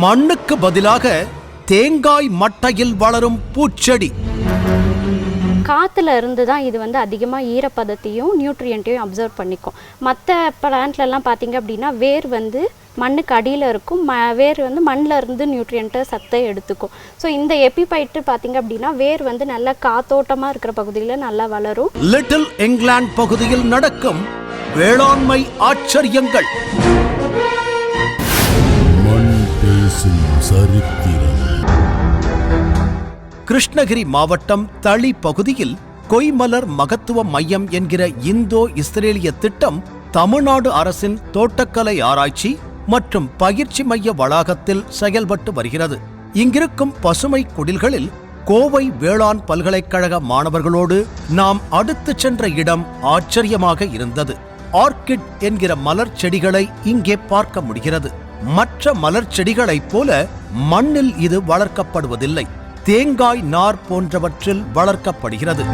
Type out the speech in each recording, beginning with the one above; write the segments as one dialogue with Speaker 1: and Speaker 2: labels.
Speaker 1: மண்ணுக்கு பதிலாக தேங்காய் மட்டையில் வளரும் பூச்செடி.
Speaker 2: காற்றுல இருந்து தான் இது வந்து அதிகமாக ஈரப்பதத்தையும் நியூட்ரியன்ட்டையும் அப்சர்வ் பண்ணிக்கும். மற்ற பிளான்ட்லலாம் பார்த்தீங்க அப்படின்னா வேர் வந்து மண்ணுக்கு அடியில் இருக்கும். ம வேர் வந்து மண்ணில் இருந்து நியூட்ரியண்ட்டை சத்தை எடுத்துக்கும். ஸோ இந்த எபிபைட்டு பார்த்தீங்க அப்படின்னா வேர் வந்து நல்லா காத்தோட்டமாக இருக்கிற பகுதியில் நல்லா வளரும்.
Speaker 1: லிட்டில் இங்கிலாந்து பகுதியில் நடக்கும் வேளாண்மை ஆச்சரியங்கள்.
Speaker 3: பேசும் சரித்திரம்.
Speaker 1: கிருஷ்ணகிரி மாவட்டம் தளி பகுதியில் கொய்மலர் மகத்துவ மையம் என்கிற இந்தோ இஸ்ரேலிய திட்டம் தமிழ்நாடு அரசின் தோட்டக்கலை ஆராய்ச்சி மற்றும் பயிற்சி மைய வளாகத்தில் செயல்பட்டு வருகிறது. இங்கிருக்கும் பசுமை குடில்களில் கோவை வேளாண் பல்கலைக்கழக மாணவர்களோடு நாம் அடுத்துச் சென்ற இடம் ஆச்சரியமாக இருந்தது. ஆர்கிட் என்கிற மலர் செடிகளை இங்கே பார்க்க முடிகிறது. மற்ற மலர் செடிகளைப் போல மண்ணில் இது வளர்க்கப்படுவதில்லை. தேங்காய் நார் போன்றவற்றில் வளர்க்கப்படுகிறது.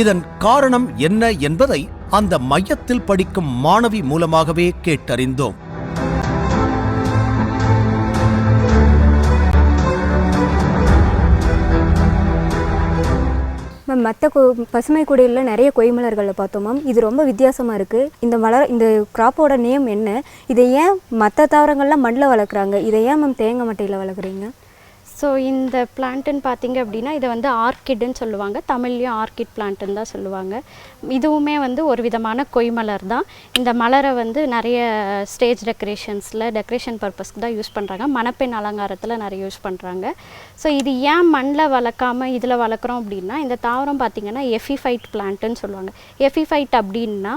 Speaker 1: இதன் காரணம் என்ன என்பதை அந்த மையத்தில் படிக்கும் மாணவி மூலமாகவே கேட்டறிந்தோம்.
Speaker 4: மேம் மற்ற கொ பசுமை குடியில் நிறைய கொய்மலர்களை பார்த்தோம் மேம். இது ரொம்ப வித்தியாசமாக இருக்குது இந்த மலர் இந்த கிராப்போட நேம் என்ன? இதை ஏன் மற்ற தாவரங்கள்லாம் மண்ணில் வளர்க்குறாங்க? இதை ஏன் மேம் தேங்காய் மட்டையில் வளர்க்குறீங்க?
Speaker 2: ஸோ இந்த பிளான்ட்டுன்னு பார்த்தீங்க அப்படின்னா இதை வந்து ஆர்கிட்னு சொல்லுவாங்க. தமிழ்லேயும் ஆர்கிட் பிளான்ட்டுன்னு தான் சொல்லுவாங்க. இதுவுமே வந்து ஒரு விதமான கொய்மலர் தான். இந்த மலரை வந்து நிறைய ஸ்டேஜ் டெக்கரேஷன்ஸில் டெக்கரேஷன் பர்பஸ்க்கு தான் யூஸ் பண்ணுறாங்க மணப்பெண் அலங்காரத்தில் நிறைய யூஸ் பண்ணுறாங்க ஸோ இது ஏன் மண்ணில் வளர்க்காம இதில் வளர்க்குறோம் அப்படின்னா இந்த தாவரம் பார்த்திங்கன்னா எஃபிஃபைட் பிளான்ட்டுன்னு சொல்லுவாங்க. எஃபிஃபைட் அப்படின்னா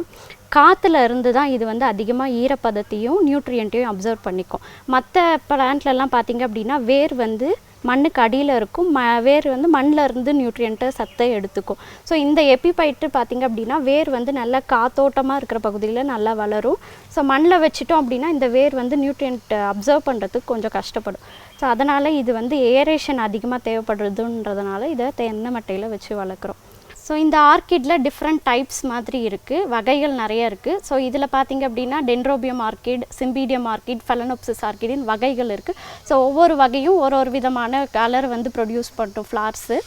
Speaker 2: காற்றுல இருந்து தான் இது வந்து அதிகமாக ஈரப்பதத்தையும் நியூட்ரியன்ட்டையும் அப்சர்வ் பண்ணிக்கும். மற்ற பிளான்ட்லலாம் பார்த்தீங்க அப்படின்னா வேர் வந்து மண்ணுக்கு அடியில் இருக்கும். ம வேர் வந்து மண்ணில் இருந்து நியூட்ரியன்ட்டை சத்தை எடுத்துக்கும். ஸோ இந்த எபிபைட்டு பார்த்தீங்க அப்படின்னா வேர் வந்து நல்லா காத்தோட்டமாக இருக்கிற பகுதியில் நல்லா வளரும். ஸோ மண்ணில் வச்சுட்டோம் அப்படின்னா இந்த வேர் வந்து நியூட்ரியன்ட் அப்சர்வ் பண்ணுறதுக்கு கொஞ்சம் கஷ்டப்படும். ஸோ அதனால் இது வந்து ஏரேஷன் அதிகமாக தேவைப்படுறதுன்றதுனால இதை தென்னை மட்டையில் வச்சு வளர்க்குறோம். ஸோ இந்த ஆர்கிடில் டிஃப்ரெண்ட் டைப்ஸ் மாதிரி இருக்குது வகைகள் நிறைய இருக்குது ஸோ இதில் பார்த்தீங்க அப்படின்னா dendrobium orchid cymbidium orchid phalaenopsis ஆர்கிடின் வகைகள் இருக்குது ஸோ ஒவ்வொரு வகையும் ஒரு ஒரு விதமான கலர் வந்து ப்ரொடியூஸ் பண்ணும் ஃப்ளார்ஸு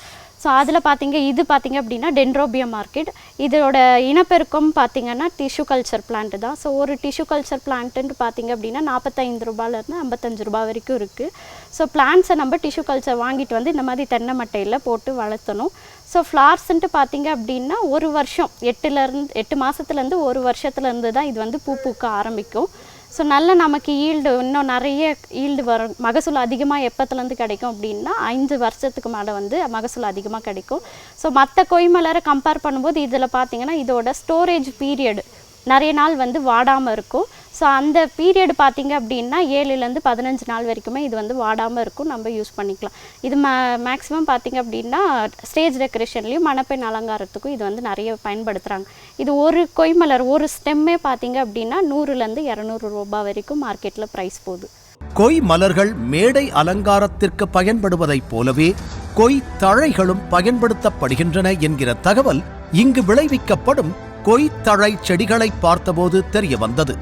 Speaker 2: ஸோ அதில் பார்த்தீங்க இது பார்த்தீங்க அப்படின்னா டென்ட்ரோபியம் மார்க்கெட் இதோட இனப்பெருக்கம் பார்த்தீங்கன்னா டிஷ்யூ கல்ச்சர் பிளான்ட் தான். ஸோ ஒரு டிஷ்யூ கல்ச்சர் பிளான்ட்டுன்னு பார்த்தீங்க அப்படின்னா நாற்பத்தைந்து ரூபாயிலேருந்து ஐம்பத்தஞ்சு ரூபா வரைக்கும் இருக்குது ஸோ பிளான்ட்ஸை நம்ம டிஷ்யூ கல்ச்சர் வாங்கிட்டு வந்து இந்த மாதிரி தென்னை மட்டையில் போட்டு வளர்த்தணும். ஸோ ஃப்ளார்ஸ்ன்ட்டு பார்த்தீங்க அப்படின்னா ஒரு வருஷம் எட்டுலேருந்து எட்டு மாதத்துலேருந்து ஒரு வருஷத்துலேருந்து தான் இது வந்து பூ பூக்க ஆரம்பிக்கும். ஸோ நல்ல நமக்கு ஈல்டு இன்னும் நிறைய ஈல்டு வரும். மகசூல் அதிகமாக எப்பத்துலேருந்து கிடைக்கும் அப்படின்னா ஐந்து வருஷத்துக்கு மேலே வந்து மகசூல் அதிகமாக கிடைக்கும். ஸோ மற்ற கொய்மலரை கம்பேர் பண்ணும்போது இதில் பார்த்தீங்கன்னா இதோட ஸ்டோரேஜ் பீரியடு நிறைய நாள் வந்து வாடாமல் இருக்கும். ஸோ அந்த பீரியட் பார்த்தீங்க அப்படின்னா ஏழுலேருந்து பதினஞ்சு நாள் வரைக்குமே இது வந்து வாடாமல் இருக்கும். நம்ம யூஸ் பண்ணிக்கலாம். இது மே மேக்ஸிமம் பார்த்திங்க அப்படின்னா ஸ்டேஜ் டெக்கரேஷன்லேயும் மணப்பெண் அலங்காரத்துக்கும் இது வந்து நிறைய பயன்படுத்துகிறாங்க இது ஒரு கொய்மலர் ஒரு ஸ்டெம்மே பார்த்திங்க அப்படின்னா நூறுலேருந்து இரநூறு ரூபாய் வரைக்கும் மார்க்கெட்டில் ப்ரைஸ் போகுது.
Speaker 1: கொய் மலர்கள் மேடை அலங்காரத்திற்கு பயன்படுவதைப் போலவே கொய் தழைகளும் பயன்படுத்தப்படுகின்றன என்கிற தகவல் இங்கு விளைவிக்கப்படும். கொய் செடிகளை பார்த்தபோது தெரிய வந்தது.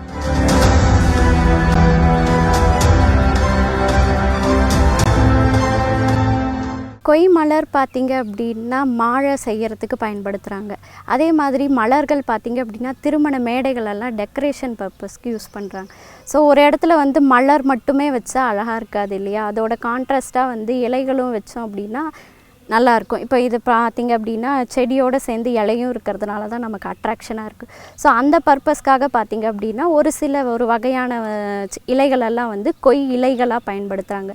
Speaker 2: கொய் மலர் பார்த்தீங்க அப்படின்னா மாழை செய்கிறதுக்கு பயன்படுத்துகிறாங்க அதே மாதிரி மலர்கள் பார்த்தீங்க அப்படின்னா திருமண மேடைகளெல்லாம் டெக்கரேஷன் பர்பஸ்க்கு யூஸ் பண்ணுறாங்க ஸோ ஒரு இடத்துல வந்து மலர் மட்டுமே வச்சா அழகாக இருக்காது இல்லையா? அதோட கான்ட்ராஸ்ட்டாக வந்து இலைகளும் வச்சோம் அப்படின்னா நல்லாயிருக்கும். இப்போ இது பார்த்திங்க அப்படின்னா செடியோடு சேர்ந்து இலையும் இருக்கிறதுனால தான் நமக்கு அட்ராக்ஷனாக இருக்குது ஸோ அந்த பர்பஸ்க்காக பார்த்தீங்க அப்படின்னா ஒரு சில ஒரு வகையான சி- இலைகளெல்லாம் வந்து கொய் இலைகளாக பயன்படுத்துகிறாங்க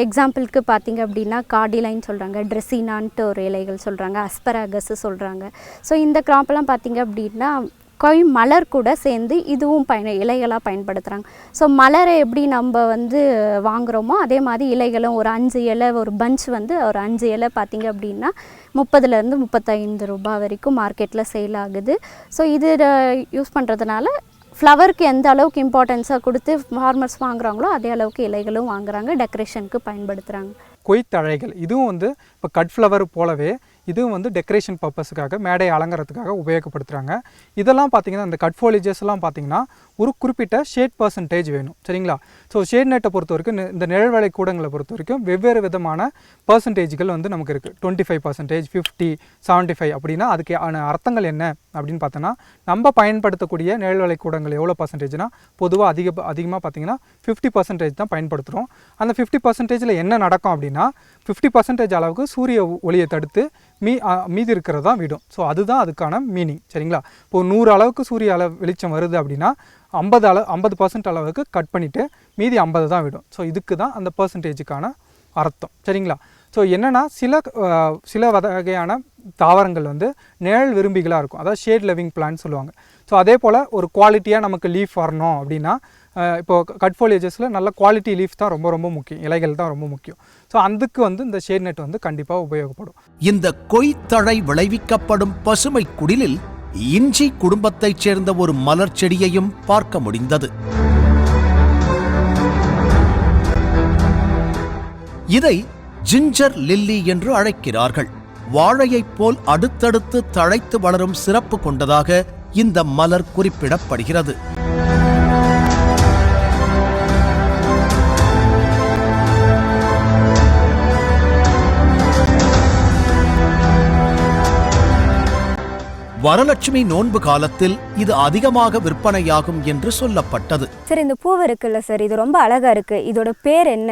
Speaker 2: எக்ஸாம்பிளுக்கு பார்த்தீங்க அப்படின்னா கார்டிலைன் சொல்கிறாங்க ட்ரெஸ்ஸினான்ட்டு ஒரு இலைகள் சொல்கிறாங்க அஸ்பராகஸ் சொல்கிறாங்க ஸோ இந்த க்ராப்லாம் பார்த்தீங்க அப்படின்னா கொய் மலர் கூட சேர்ந்து இதுவும் பயன இலைகளாக பயன்படுத்துகிறாங்க ஸோ மலரை எப்படி நம்ம வந்து வாங்குகிறோமோ அதே மாதிரி இலைகளும் ஒரு அஞ்சு இலை ஒரு பஞ்ச் வந்து ஒரு அஞ்சு இலை பார்த்தீங்க அப்படின்னா முப்பதுலேருந்து முப்பத்தைந்து ரூபாய் வரைக்கும் மார்க்கெட்டில் சேல் ஆகுது. ஸோ இது யூஸ் பண்ணுறதுனால ஃப்ளவருக்கு எந்த அளவுக்கு இம்பார்ட்டன்ஸாக கொடுத்து ஃபார்மர்ஸ் வாங்குகிறாங்களோ அதே அளவுக்கு இலைகளும் வாங்குறாங்க டெக்கரேஷனுக்கு பயன்படுத்துகிறாங்க
Speaker 5: கொய்த்தழைகள் இதுவும் வந்து இப்போ கட் ஃப்ளவர் போலவே இதுவும் வந்து டெக்கரேஷன் பர்பஸுக்காக மேடை அலங்காரத்துக்காக உபயோகப்படுத்துகிறாங்க இதெல்லாம் பார்த்தீங்கன்னா இந்த கட் ஃபோலிஜஸ்லாம் பார்த்தீங்கன்னா ஒரு குறிப்பிட்ட ஷேட் பர்சன்டேஜ் வேணும். சரிங்களா? ஸோ ஷேட் நெட்டை பொறுத்த வரைக்கும் இந்த நிழல்வேலை கூடங்களை பொறுத்த வரைக்கும் வெவ்வேறு விதமான பர்சன்டேஜ்கள் வந்து நமக்கு இருக்குது twenty five percentage fifty seventy five அப்படின்னா அதுக்கு அர்த்தங்கள் என்ன அப்படின்னு பார்த்தோன்னா நம்ம பயன்படுத்தக்கூடிய நிழல்வேலை கூடங்கள் எவ்வளோ பர்சன்டேஜ்னா பொதுவாக அதிக அதிகமாக பார்த்தீங்கன்னா ஃபிஃப்டி பர்சன்டேஜ் தான் பயன்படுத்துகிறோம் அந்த ஃபிஃப்டி பர்சன்டேஜில் என்ன நடக்கும் அப்படின்னா ஃபிஃப்டி பர்சன்டேஜ் அளவுக்கு சூரிய ஒளியை தடுத்து மீ மீதி இருக்கிறது தான் விடும். ஸோ அதுதான் அதுக்கான மீனிங் சரிங்களா? இப்போ நூறு அளவுக்கு சூரிய அளவு வெளிச்சம் வருது அப்படின்னா ஐம்பது அளவு ஐம்பது பர்சன்ட் அளவுக்கு கட் பண்ணிவிட்டு மீதி ஐம்பது தான் விடும். ஸோ இதுக்கு தான் அந்த பர்சன்டேஜுக்கான அர்த்தம். சரிங்களா? ஸோ என்னென்னா சில சில வகையான தாவரங்கள் வந்து நிழல் விரும்பிகளாக இருக்கும். அதாவது ஷேட் லெவிங் பிளான்ட் சொல்லுவாங்க. ஸோ அதே போல் ஒரு குவாலிட்டியாக நமக்கு லீஃப் வரணும் அப்படின்னா இப்போது கட் ஃபோலியேஜஸில் நல்ல குவாலிட்டி லீஃப் தான் ரொம்ப ரொம்ப முக்கியம். இலைகள் தான் ரொம்ப முக்கியம். ஸோ அதுக்கு வந்து இந்த ஷேட் நெட் வந்து கண்டிப்பாக உபயோகப்படும்.
Speaker 1: இந்த கொய்த்தழை விளைவிக்கப்படும் பசுமை குடிலில் இஞ்சி குடும்பத்தைச் சேர்ந்த ஒரு மலர் செடியையும் பார்க்க முடிந்தது. இதை ஜிஞ்சர் லில்லி என்று அழைக்கிறார்கள். வாழையைப் போல் அடுத்தடுத்து தழைத்து வளரும் சிறப்பு கொண்டதாக இந்த மலர் குறிப்பிடப்படுகிறது. வரலட்சுமி நோன்பு காலத்தில் இது அதிகமாக விற்பனையாகும் என்று சொல்லப்பட்டது.
Speaker 4: சார் இந்த பூவு இருக்குல்ல சார். இது ரொம்ப அழகாக இருக்குது இதோட பேர் என்ன?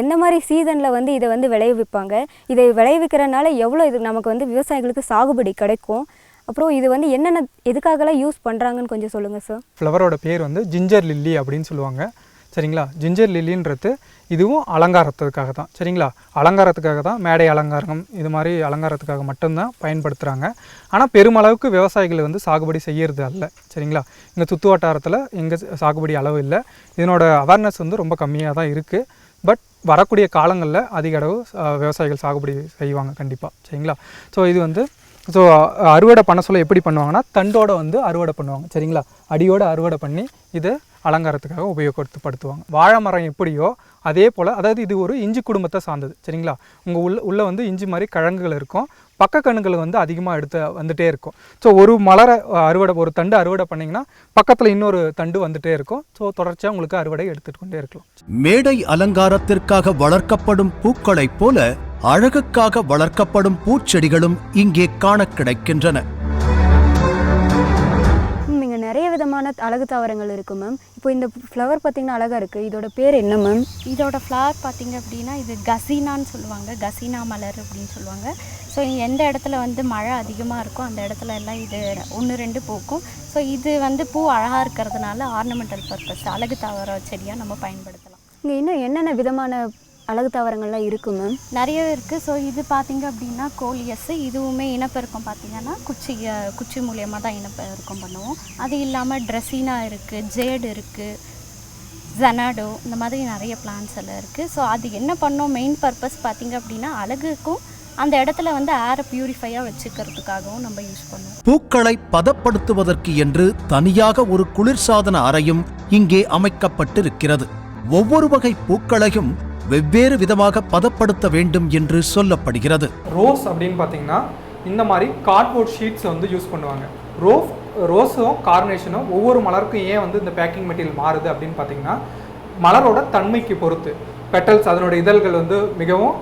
Speaker 4: எந்த மாதிரி சீசனில் வந்து இதை வந்து விளைவிப்பாங்க? இதை விளைவிக்கிறனால எவ்வளோ இது நமக்கு வந்து விவசாயிகளுக்கு சாகுபடி கிடைக்கும்? அப்புறம் இது வந்து என்னென்ன எதுக்காகலாம் யூஸ் பண்ணுறாங்கன்னு கொஞ்சம் சொல்லுங்கள் சார்.
Speaker 5: ஃப்ளவரோட பேர் வந்து ஜிஞ்சர் லில்லி அப்படின்னு சொல்லுவாங்க. சரிங்களா? ஜிஞ்சர் லில்லின்றது இதுவும் அலங்காரத்துக்காக தான். சரிங்களா? அலங்காரத்துக்காக தான் மேடை அலங்காரம் இது மாதிரி அலங்காரத்துக்காக மட்டும்தான் பயன்படுத்துகிறாங்க ஆனால் பெருமளவுக்கு விவசாயிகள் வந்து சாகுபடி செய்யறது அல்ல. சரிங்களா? இங்கே சுற்று வட்டாரத்தில் எங்கே சாகுபடி அளவு இல்லை. இதனோட அவேர்னஸ் வந்து ரொம்ப கம்மியாக தான் இருக்குது பட் வரக்கூடிய காலங்களில் அதிக அளவு விவசாயிகள் சாகுபடி செய்வாங்க கண்டிப்பாக சரிங்களா? ஸோ இது வந்து ஸோ அறுவடை பண்ண சொல்ல எப்படி பண்ணுவாங்கன்னா தண்டோட வந்து அறுவடை பண்ணுவாங்க. சரிங்களா? அடியோடு அறுவடை பண்ணி இதை அலங்காரத்துக்காக உபயோகப்படுத்துவாங்க. வாழை மரம் எப்படியோ அதே போல் அதாவது இது ஒரு இஞ்சி குடும்பத்தை சார்ந்தது. சரிங்களா? உங்கள் உள்ள உள்ளே வந்து இஞ்சி மாதிரி கிழங்குகள் இருக்கும். பக்க கணுகள் வந்து அதிகமாக எடுத்து வந்துகிட்டே இருக்கும். ஸோ ஒரு மலரை அறுவடை ஒரு தண்டு அறுவடை பண்ணிங்கன்னா பக்கத்தில் இன்னொரு தண்டு வந்துகிட்டே இருக்கும். ஸோ தொடர்ச்சியாக உங்களுக்கு அறுவடை எடுத்துகிட்டு கொண்டே இருக்கலாம்.
Speaker 1: மேடை அலங்காரத்திற்காக வளர்க்கப்படும் பூக்களைப் போல அழகுக்காக வளர்க்கப்படும் பூச்செடிகளும் இங்கே காணக் கிடைக்கின்றன.
Speaker 4: இங்கே நிறைய விதமான அழகு தாவரங்கள் இருக்குது மேம் இப்போ இந்த ஃப்ளவர் பார்த்தீங்கன்னா அழகாக இருக்குது இதோட பேர் என்ன மேம்
Speaker 2: இதோட ஃப்ளவர் பார்த்தீங்க அப்படின்னா இது கசீனான்னு சொல்லுவாங்க. கசீனா மலர் அப்படின்னு சொல்லுவாங்க. ஸோ எந்த இடத்துல வந்து மழை அதிகமாக இருக்கோ அந்த இடத்துல எல்லாம் இது ஒன்று ரெண்டு பூக்கும். ஸோ இது வந்து பூ அழகாக இருக்கிறதுனால ஆர்னமெண்டல் பர்பஸ் அழகு தாவர செடியாக நம்ம பயன்படுத்தலாம்.
Speaker 4: இங்கே இன்னும் என்னென்ன விதமான அழகு தாவரங்கள்லாம் இருக்குது மேம்
Speaker 2: நிறைய இருக்குது ஸோ இது பார்த்தீங்க அப்படின்னா கோலியஸ் இதுவுமே இனப்பெருக்கம் பார்த்தீங்கன்னா குச்சி குச்சி மூலியமாக தான் இனப்பெருக்கம் பண்ணுவோம். அது இல்லாமல் ட்ரெஸ்ஸினா இருக்குது ஜேடு இருக்குது ஜனாடோ இந்த மாதிரி நிறைய பிளான்ஸ் எல்லாம் இருக்குது ஸோ அது என்ன பண்ணோம்? மெயின் பர்பஸ் பார்த்தீங்க அப்படின்னா அழகுக்கும் அந்த இடத்துல வந்து ஏரை பியூரிஃபையாக வச்சுக்கிறதுக்காகவும் நம்ம யூஸ் பண்ணுவோம்.
Speaker 1: பூக்களை பதப்படுத்துவதற்கு என்று தனியாக ஒரு குளிர்சாதன அறையும் இங்கே அமைக்கப்பட்டிருக்கிறது. ஒவ்வொரு வகை பூக்களையும் வெவ்வேறு விதமாக பதப்படுத்த வேண்டும் என்று சொல்லப்படுகிறது.
Speaker 5: ரோஸ் அப்படின்னு பார்த்தீங்கன்னா இந்த மாதிரி கார்ட்போர்ட் ஷீட்ஸை வந்து யூஸ் பண்ணுவாங்க. ரோஸ் ரோஸும் கார்னேஷனும் ஒவ்வொரு மலருக்கும் ஏன் வந்து இந்த பேக்கிங் மெட்டீரியல் மாறுது அப்படின்னு பார்த்தீங்கன்னா மலரோட தன்மைக்கு பொறுத்து. பெட்டல்ஸ் அதனோட இதழ்கள் வந்து மிகவும்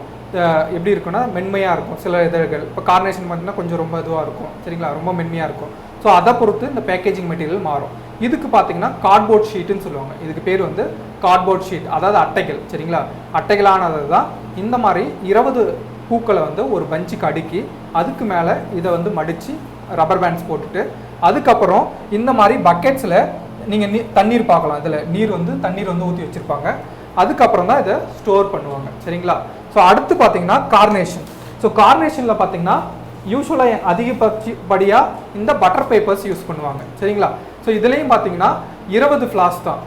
Speaker 5: எப்படி இருக்குன்னா மென்மையாக இருக்கும். சில இதழ்கள் இப்போ கார்னேஷன் பார்த்தீங்கன்னா கொஞ்சம் ரொம்ப இதுவாக இருக்கும். சரிங்களா? ரொம்ப மென்மையாக இருக்கும். ஸோ அதை பொறுத்து இந்த பேக்கேஜிங் மெட்டீரியல் மாறும். இதுக்கு பார்த்தீங்கன்னா கார்ட்போர்ட் ஷீட்டுன்னு சொல்லுவாங்க. இதுக்கு பேர் வந்து கார்ட்போர்ட் ஷீட் அதாவது அட்டைகள் சரிங்களா? அட்டைகளானது தான் இந்த மாதிரி இருபது பூக்களை வந்து ஒரு பஞ்சுக்கு அடுக்கி அதுக்கு மேலே இதை வந்து மடித்து ரப்பர் பேண்ட்ஸ் போட்டுட்டு அதுக்கப்புறம் இந்த மாதிரி பக்கெட்ஸில் நீங்கள் நீ தண்ணீர் பார்க்கலாம். இதில் நீர் வந்து தண்ணீர் வந்து ஊற்றி வச்சுருப்பாங்க. அதுக்கப்புறம் தான் இதை ஸ்டோர் பண்ணுவாங்க சரிங்களா? ஸோ அடுத்து பார்த்தீங்கன்னா கார்னேஷன் ஸோ கார்னேஷனில் பார்த்தீங்கன்னா யூஸ்வலாக அதிகபட்சப்படியாக இந்த பட்டர் பேப்பர்ஸ் யூஸ் பண்ணுவாங்க சரிங்களா? ஸோ இதுலேயும் பார்த்தீங்கன்னா இருபது ஃப்ளாஸ் தான்.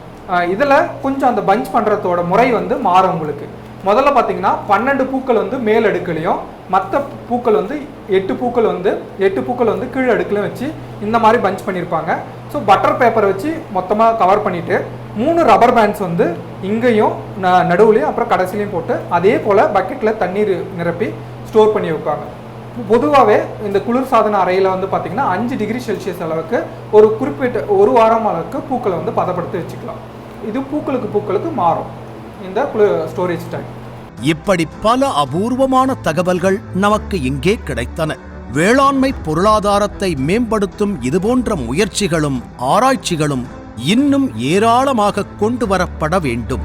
Speaker 5: இதில் கொஞ்சம் அந்த பஞ்ச் பண்ணுறதோட முறை வந்து மாறும் உங்களுக்கு. முதல்ல பார்த்தீங்கன்னா பன்னெண்டு பூக்கள் வந்து மேல் அடுக்குலையும் மற்ற பூக்கள் வந்து எட்டு பூக்கள் வந்து எட்டு பூக்கள் வந்து கீழ் அடுக்குலையும் வச்சு இந்த மாதிரி பஞ்ச் பண்ணியிருப்பாங்க ஸோ பட்டர் பேப்பரை வச்சு மொத்தமாக கவர் பண்ணிவிட்டு மூணு ரப்பர் பேண்ட்ஸ் வந்து இங்கேயும் ந நடுவுலையும் அப்புறம் கடைசிலையும் போட்டு அதே போல் பக்கெட்டில் தண்ணீர் நிரப்பி ஸ்டோர் பண்ணி வைப்பாங்க. பொதுவாகவே இந்த குளிர்சாதன அறையில் வந்து பார்த்திங்கன்னா அஞ்சு டிகிரி செல்சியஸ் அளவுக்கு ஒரு குறிப்பிட்ட ஒரு வாரம் அளவுக்கு பூக்களை வந்து பதப்படுத்தி வச்சுக்கலாம். இது பூக்களுக்கு பூக்களுக்கு மாறும். இந்த குளிர் ஸ்டோரேஜ் டைம்
Speaker 1: இப்படி பல அபூர்வமான தகவல்கள் நமக்கு இங்கே கிடைத்தன. வேளாண்மை பொருளாதாரத்தை மேம்படுத்தும் இதுபோன்ற முயற்சிகளும் ஆராய்ச்சிகளும் இன்னும் ஏராளமாக கொண்டு வரப்பட வேண்டும்.